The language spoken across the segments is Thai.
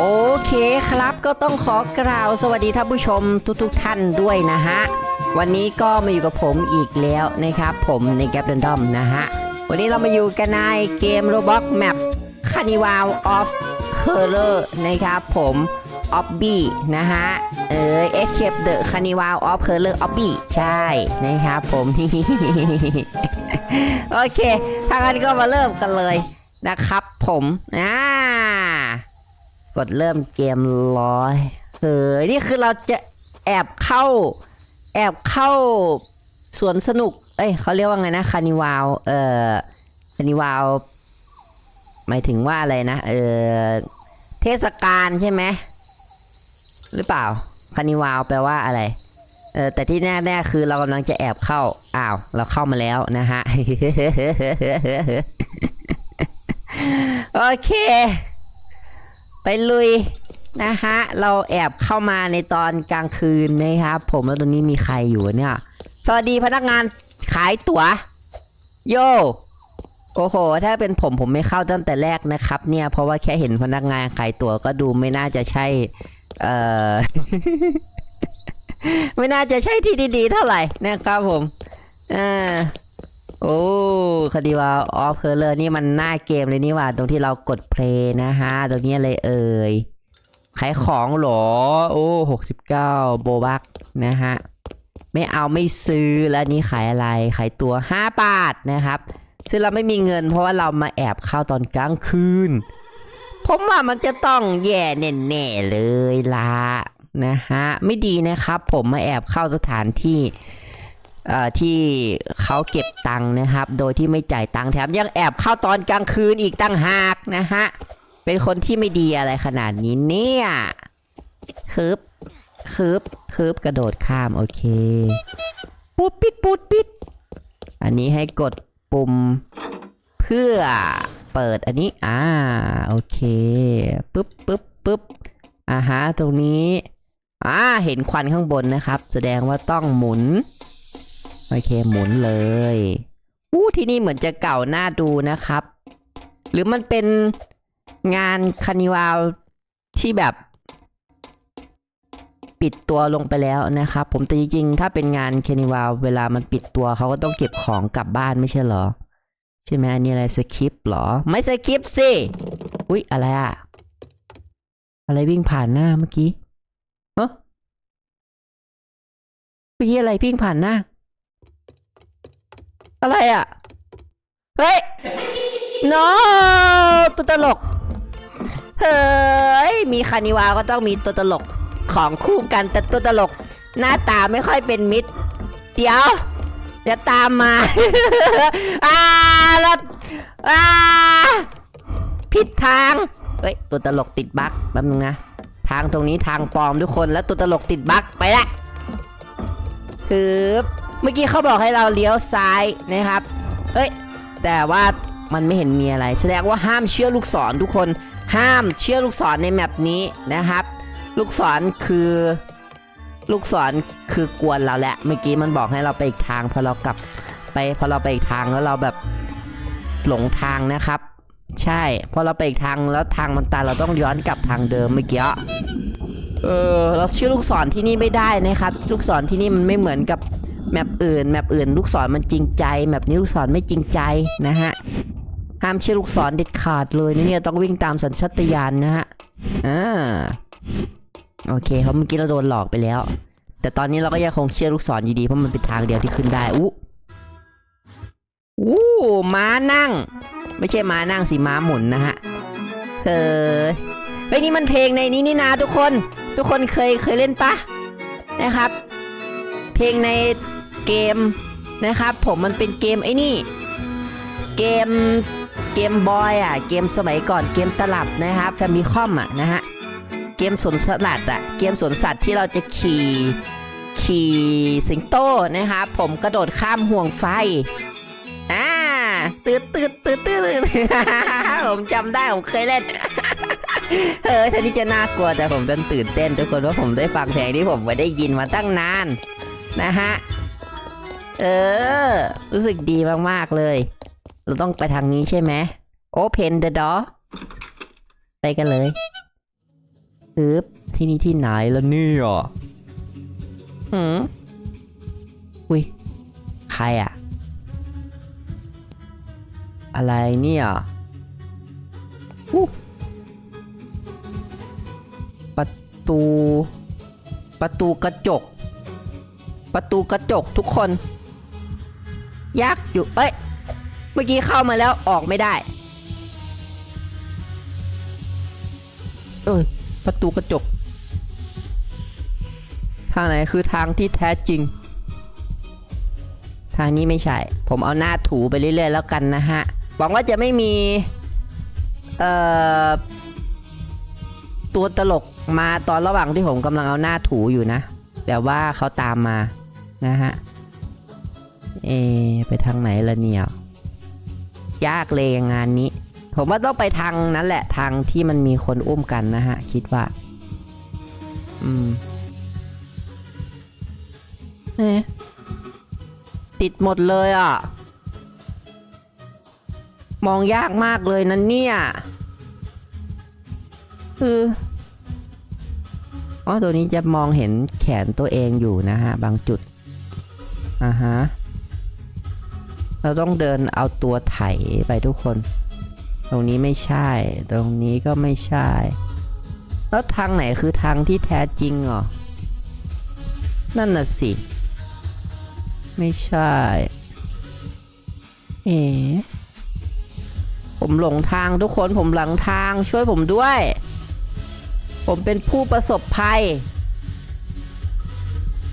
โอเคครับก็ต้องขอกล่าวสวัสดีท่านผู้ชมทุกๆทท่านด้วยนะฮะ วันนี้ก็มาอยู่กับผมอีกแล้วนะครับ ผมในแก p เดนดอมนะฮะ วันนี้เรามาอยู่กันในเกม Roblox Map Carnival of Horror นะครับผม Obby นะฮะ เออ Escape the Carnival of Horror Obby ใช่นะครับผมโอเค ถ้างั้นก็มาเริ่มกันเลยนะครับผมอ่า กดเริ่มเกมร้อยเฮ้ยนี่คือเราจะแอบเข้า แอบเข้าสวนสนุก เอ้ยเขาเรียกว่าไงนะคานิวาลเอ่อคานิวาลหมายถึงว่าอะไรนะเออเทศกาลใช่ไหมหรือเปล่าคานิวาลแปลว่าอะไรเออแต่ที่แน่ๆคือเรากำลังจะแอบเข้าอ้าว เราเข้ามาแล้วนะฮะ โอเค ไปลุยนะฮะ เราแอบเข้ามาในตอนกลางคืนนะครับ ผมแล้วตรงนี้มีใครอยู่เนี่ย สวัสดีพนักงานขายตั๋ว โย โอ้โห ถ้าเป็นผมผมไม่เข้าตั้งแต่แรกนะครับ เนี่ย เพราะว่าแค่เห็นพนักงานขายตั๋วก็ดูไม่น่าจะใช่ เอ่อ ไม่น่าจะใช่ที่ดีๆ เท่าไหร่นะครับผม อ่า โอ้คดีว่าออฟเพลเลอร์นี่มันหน้าเกมเลยนี่ว่า ตรงที่เรากดเพลย์นะฮะ ตรงนี้เลยเอ่ยขายของหรอ โอ้หกสิบเก้าโบบักนะฮะ ไม่เอาไม่ซื้อแล้วนี่ขายอะไรขายตัว5บาทนะครับ ซึ่งเราไม่มีเงิน เพราะว่าเรามาแอบเข้าตอนกลางคืน ผมว่ามันจะต้องแย่แน่ๆเลยละนะฮะ ไม่ดีนะครับ ผมมาแอบเข้าสถานที่ ที่เขาเก็บตังค์นะครับ โดยที่ไม่จ่ายตังค์แถมยังแอบเข้าตอนกลางคืนอีกตั้งหากนะฮะ เป็นคนที่ไม่ดีอะไรขนาดนี้เนี่ยฮึบฮึบฮึบกระโดดข้ามโอเคปูดปิดปูดปิด อันนี้ให้กดปุ่มเพื่อเปิดอันนี้ อ่า โอเค ปึ๊บปึ๊บปึ๊บอ่าฮะ ตรงนี้ อ่า เห็นควันข้างบนนะครับ แสดงว่าต้องหมุน โอเคหมุนเลยอู้ที่นี่เหมือนจะเก่าหน้าดูนะครับ หรือมันเป็นงานคานิวาลที่แบบ ปิดตัวลงไปแล้วนะครับ ผมแต่จริงๆ ถ้าเป็นงานคานิวาลเวลามันปิดตัวเขาก็ต้องเก็บของกลับบ้านไม่ใช่เหรอ ใช่ไหมอันนี้อะไรสคริปหรอ ไม่สคริปสิอุ๊ยอะไรอะอะไรวิ่งผ่านหน้าเมื่อกี้เฮ้เมื่อกี้อะไรวิ่งผ่านหน้า อะไรอะ เฮ้ย no ตัวตลก เฮ้ย มีคานิวาก็ต้องมีตัวตลกของคู่กันแต่ตัวตลก หน้าตาไม่ค่อยเป็นมิตร เดี๋ยวอย่าตามมา อ่าแล้วอ่าผิดทาง เฮ้ย ตัวตลกติดบั๊กแป๊บนึงนะ ทางตรงนี้ทางปลอมทุกคนแล้วตัวตลกติดบั๊กไปละฮึบ เมื่อกี้เขาบอกให้เราเลี้ยวซ้ายนะครับ เฮ้ย แต่ว่ามันไม่เห็นมีอะไร แสดงว่าห้ามเชื่อลูกศรทุกคน ห้ามเชื่อลูกศรในแมปนี้นะครับ ลูกศรคือ ลูกศรคือกวนเราแหละ เมื่อกี้มันบอกให้เราไปอีกทางพอเรากลับไปพอเราไปอีกทางแล้วเราแบบหลงทางนะครับ ใช่ พอเราไปอีกทางแล้วทางมันตันเราต้องย้อนกลับทางเดิมเมื่อกี้เออเราเชื่อลูกศรที่นี่ไม่ได้นะครับ ลูกศรที่นี่มันไม่เหมือนกับ แมปอื่นแมปอื่น ลูกศรมันจริงใจแมปนี้ลูกศรไม่จริงใจนะฮะห้ามเชื่อลูกศรเด็ดขาดเลยนะเนี่ยต้องวิ่งตามสัญชาตญาณนะฮะอ่าโอเคเพราะเมื่อกี้เราโดนหลอกไปแล้ว แต่ตอนนี้เราก็ยังคงเชื่อลูกศรอยู่ดีเพราะมันเป็นทางเดียวที่ขึ้นได้อู้อู้ม้านั่ง ไม่ใช่ม้านั่งสิม้าหมุนนะฮะเฮ้ยเฮ้ยนี่มันเพลงในนี้นี่นาทุกคน ทุกคนเคยเคยเล่นปะนะครับ เพลงใน เกมนะครับ ผมมันเป็นเกมไอ้นี่ เกมเกมบอยอะ เกมสมัยก่อนเกมตลับนะครับแฟมิคอมอะนะฮะเกมสวนสลัดอะเกมสวนสัตว์ที่เราจะขี่ขี่สิงโตนะครับผมกระโดดข้ามห่วงไฟอ่าตืดตืดตืดตืดผมจำได้ผมเคยเล่นเออท่านี้จะน่ากลัวแต่ผมเป็นตื่นเต้นทุกคนว่าผมได้ฟังเพลงที่ผมไม่ได้ยินมาตั้งนานนะฮะ เออ รู้สึกดีมากๆเลย เราต้องไปทางนี้ใช่ไหม Open the door ไปกันเลยอึบที่นี่ที่ไหนแล้วเนี่ยหืมอุ้ย ใครอะอะไรเนี่ยอู้ประตู ประตูกระจก ประตูกระจกทุกคน ยากอยู่เอ้ย เมื่อกี้เข้ามาแล้วออกไม่ได้ เอ้ยประตูกระจก ทางไหนคือทางที่แท้จริง ทางนี้ไม่ใช่ ผมเอาหน้าถูไปเรื่อยๆแล้วกันนะฮะ หวังว่าจะไม่มี เอ่อ ตัวตลกมาตอนระหว่างที่ผมกำลังเอาหน้าถูอยู่นะ แต่ว่าเขาตามมานะฮะ เอ ไปทางไหนละเนี่ย ยากเลยงานนี้ ผมว่าต้องไปทางนั้นแหละทางที่มันมีคนอุ้มกันนะฮะ คิดว่า อืมเอ๊ติดหมดเลยอะ มองยากมากเลยนะเนี่ย คืออ๋อตัวนี้จะมองเห็นแขนตัวเองอยู่นะฮะ บางจุดอ่าฮะ เราต้องเดินเอาตัวไถไปทุกคน ตรงนี้ไม่ใช่ ตรงนี้ก็ไม่ใช่ แล้วทางไหนคือทางที่แท้จริงเหรอ นั่นน่ะสิ ไม่ใช่ เอ๋ผมหลงทางทุกคนผมหลังทางช่วยผมด้วย ผมเป็นผู้ประสบภัย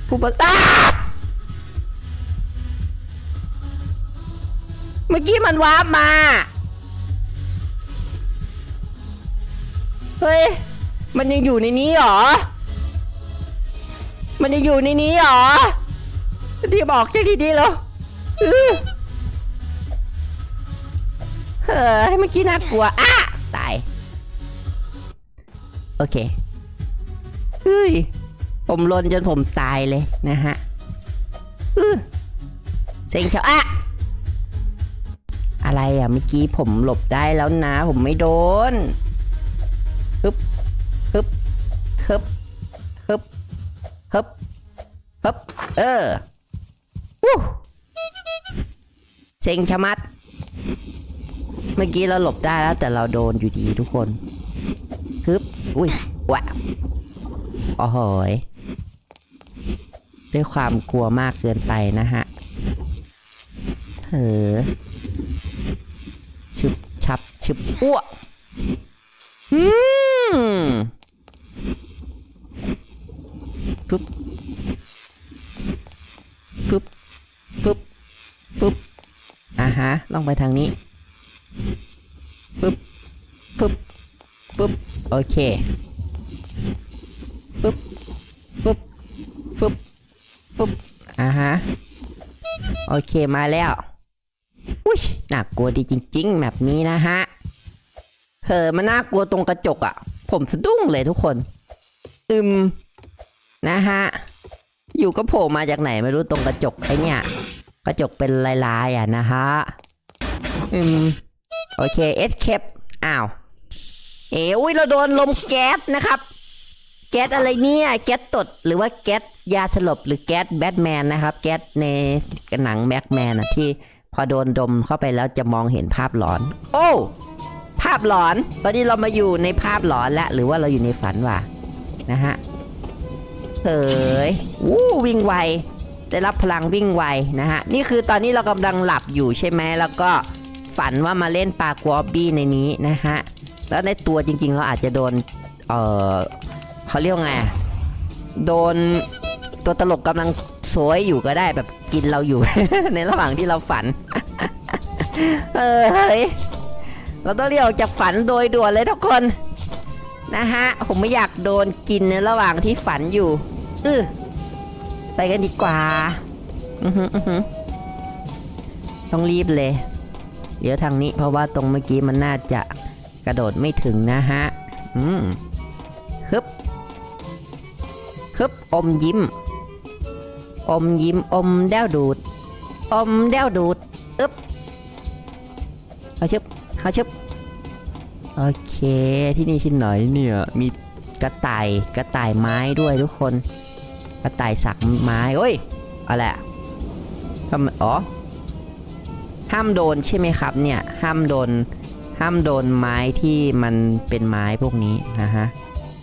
ผู้ประอ้า มื่อกี้มันวาร์ปมา เฮ้ย มันยังอยู่ในนี้หรอ มันยังอยู่ในนี้หรอดีบอกจะดีๆเหรออื้อเฮ้ยเมื่อกี้น่ากลัวอะตาย โอเค เฮ้ย ผมลนจนผมตายเลยนะฮะอื้อเซ็งเฉาอะ อะไรอะเมื่อกี้ผมหลบได้แล้วนะ ผมไม่โดนฮึบฮึบฮึบฮึบฮึบฮึบเออวู้เซ็งชะมัด เมื่อกี้เราหลบได้แล้ว แต่เราโดนอยู่ดีทุกคนฮึบอุ้ยวะโอ้โหยด้วยความกลัวมากเกินไปนะฮะเออ ชับอ้วอืมฟึบฟึบฟึบฟึบอ่าฮะต้องไปทางนี้ฟึบฟึบฟึบโอเคฟึบฟึบฟึบฟึบอ่าฮะโอเคมาแล้วอุ้ยน่ากลัวดีจริง ๆ แบบนี้นะฮะ เฮ้อมันน่ากลัวตรงกระจกอะ่ะ ผมสะดุ้งเลยทุกคน อึมนะฮะ อยู่ก็โผล่มาจากไหนไม่รู้ตรงกระจกไอเนี่ย กระจกเป็นลายๆอะนะฮะ อืม โอเคเอสเคปอ้าว เอ๋อุ้ยเราโดนลมแก๊สนะครับ แก๊สอะไรเนี่ย แก๊สตด หรือว่าแก๊สยาสลบ หรือแก๊สแบทแมนนะครับ แก๊สในหนังแบ็กแมนอะที่พอโดนดมเข้าไปแล้วจะมองเห็นภาพหลอน โอ้าพหลอน ตอนนี้เรามาอยู่ในภาพหลอนแล้วหรือว่าเราอยู่ในฝันวะนะฮะเฮ้ยวู้วิ่งไว ได้รับพลังวิ่งไวนะฮะ นี่คือตอนนี้เรากำลังหลับอยู่ใช่ไหมแล้วก็ฝันว่ามาเล่นปลากวอบบี้ในนี้นะฮะ แล้วในตัวจริง ๆ เราอาจจะโดน เออเขาเรียกว่าไง โดนตัวตลกกำลังโซยอยู่ก็ได้แบบกินเราอยู่ ในระหว่างที่เราฝัน เออเฮ้ย เราต้องเรียกออกจากฝันโดยด่วนเลยทุกคน นะฮะ ผมไม่อยากโดนกินในระหว่างที่ฝันอยู่ อือไปกันดีกว่า อือหืออือหือต้องรีบเลย เดี๋ยวทางนี้เพราะว่าตรงเมื่อกี้มันน่าจะกระโดดไม่ถึงนะฮะ อืมฮึบฮึบอมยิ้ม อมยิ้มอมแด้วดูด อมแด้วดูด อึ๊บเอาชึบ เอาชึบโอเค ที่นี่ที่ไหนเนี่ย มีกระต่ายกระต่ายไม้ด้วยทุกคน กระต่ายสักไม้เอ้ยอะไรทำไมอ๋อ ห้ามโดนใช่ไหมครับเนี่ย ห้ามโดน ห้ามโดนไม้ที่มันเป็นไม้พวกนี้นะฮะ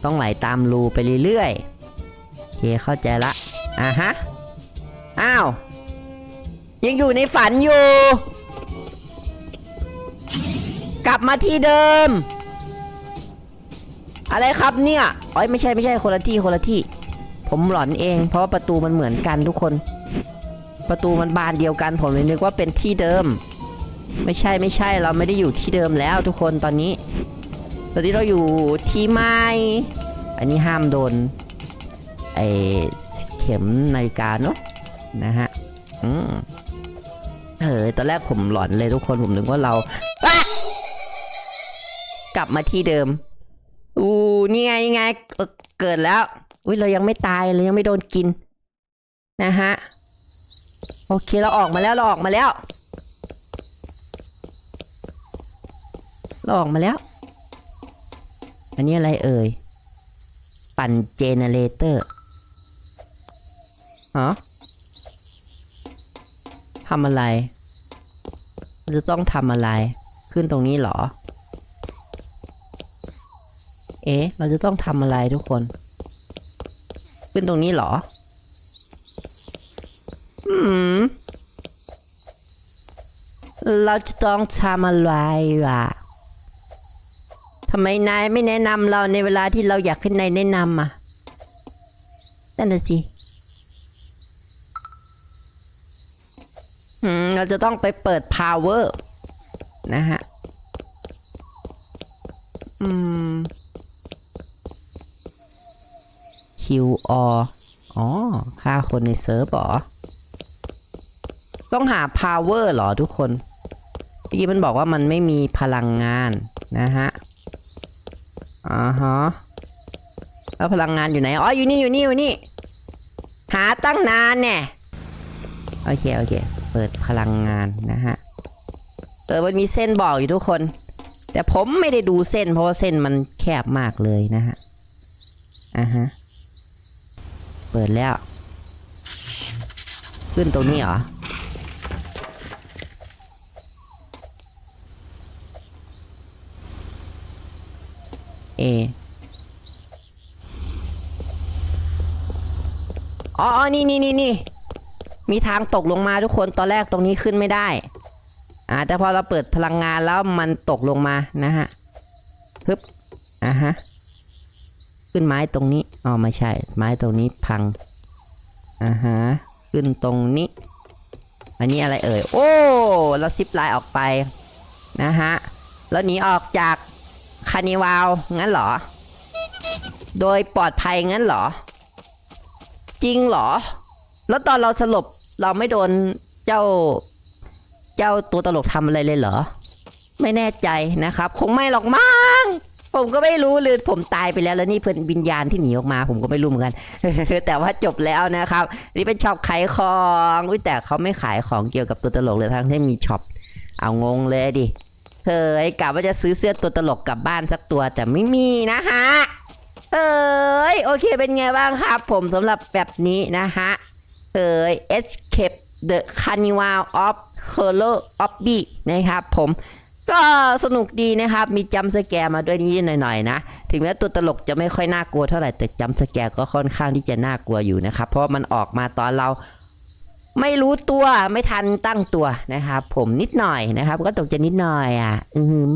ต้องไหลตามรูไปเรื่อยๆ โอเคเข้าใจละ อะฮะ อ้าว ยังอยู่ในฝันอยู่ กลับมาที่เดิม อะไรครับเนี่ยอ๋อยไม่ใช่ไม่ใช่คนละที่คนละที่ ผมหลอนเอง เพราะว่าประตูมันเหมือนกันทุกคน ประตูมันบานเดียวกัน ผมเลยนึกว่าเป็นที่เดิม ไม่ใช่ไม่ใช่เราไม่ได้อยู่ที่เดิมแล้วทุกคนตอนนี้ ตอนนี้เราอยู่ที่ไม้อันนี้ห้ามโดนไอเข็มนาฬิกาเนาะนะฮะอืมเออตอนแรกผมหลอนเลยทุกคนผมนึกว่าเรา ลับมาที่เดิม อู้นี่ไงนี่ไงเกิดแล้ว อุ้ยเรายังไม่ตายเรายังไม่โดนกิน นะฮะ โอเคเราออกมาแล้วเราออกมาแล้วเราออกมาแล้ว อันนี้อะไรเอ่ย ปั่นเจเนเรเตอร์ฮะทำอะไร จะต้องทำอะไร ขึ้นตรงนี้เหรอ เอ๊ะ เราจะต้องทำอะไรทุกคน ขึ้นตรงนี้เหรอ อืม เราจะต้องทำอะไรวะทำไมนายไม่แนะนำเราในเวลาที่เราอยากให้นายแนะนำอะ นั่นน่ะสิอืมเราจะต้องไปเปิด power นะฮะ อืม QR อ๋อฆ่าคนในเซิร์ฟหรอ ต้องหา power เหรอทุกคนเมื่อกี้มันบอกว่ามันไม่มีพลังงานนะฮะอ่าฮะแล้วพลังงานอยู่ไหน อ๋อ อยู่นี่ อยู่นี่ อยู่นี่ หาตั้งนานแน่โอเค โอเค เปิดพลังงานนะฮะ เออ มันมีเส้นบอกอยู่ทุกคน แต่ผมไม่ได้ดูเส้นเพราะว่าเส้นมันแคบมากเลยนะฮะ อ่าฮะ เปิดแล้ว ขึ้นตรงนี้เหรอเออ๋ออ๋อนี่นี่นี่นี่มีทางตกลงมาทุกคนตอนแรกตรงนี้ขึ้นไม่ได้ อ่า แต่พอเราเปิดพลังงานแล้วมันตกลงมานะฮะ ฮึบ อ่าฮะ ขึ้นไม้ตรงนี้อ๋อไม่ใช่ ไม้ตรงนี้พังอ่าฮะขึ้นตรงนี้ อันนี้อะไรเอ่ย โอ้เราซิปไลน์ออกไปนะฮะแล้วหนีออกจากคานิวาลงั้นเหรอ โดยปลอดภัยงั้นเหรอ จริงเหรอ แล้วตอนเราสลบเราไม่โดนเจ้า เจ้าตัวตลกทำอะไรเลยเหรอ ไม่แน่ใจนะครับ คงไม่หรอกมั้ง ผมก็ไม่รู้เลยผมตายไปแล้วแล้วนี่เพื่อนวิญญาณที่หนีออกมา ผมก็ไม่รู้เหมือนกัน แต่ว่าจบแล้วนะครับ นี่เป็นช็อปขายของอุ้ยแต่เขาไม่ขายของเกี่ยวกับตัวตลกเลยทั้งที่มีช็อปเอางงเลยดิเฮ้ยกะว่าจะซื้อเสื้อตัวตลกกลับบ้านสักตัวแต่ไม่มีนะฮะเอ้ยโอเคเป็นไงบ้างครับ ผมสำหรับแบบนี้นะฮะเอ้ย Escape the Carnival of Horror of B นะครับผม ก็สนุกดีนะครับ มีจัมสแกร์มาด้วยนิดหน่อยๆนะ ถึงแม้ตัวตลกจะไม่ค่อยน่ากลัวเท่าไหร่แต่จัมสแกร์ก็ค่อนข้างที่จะน่ากลัวอยู่นะครับ เพราะมันออกมาตอนเราไม่รู้ตัวไม่ทันตั้งตัวนะครับ ผมนิดหน่อยนะครับ ก็ตกใจนิดหน่อยอะ อืม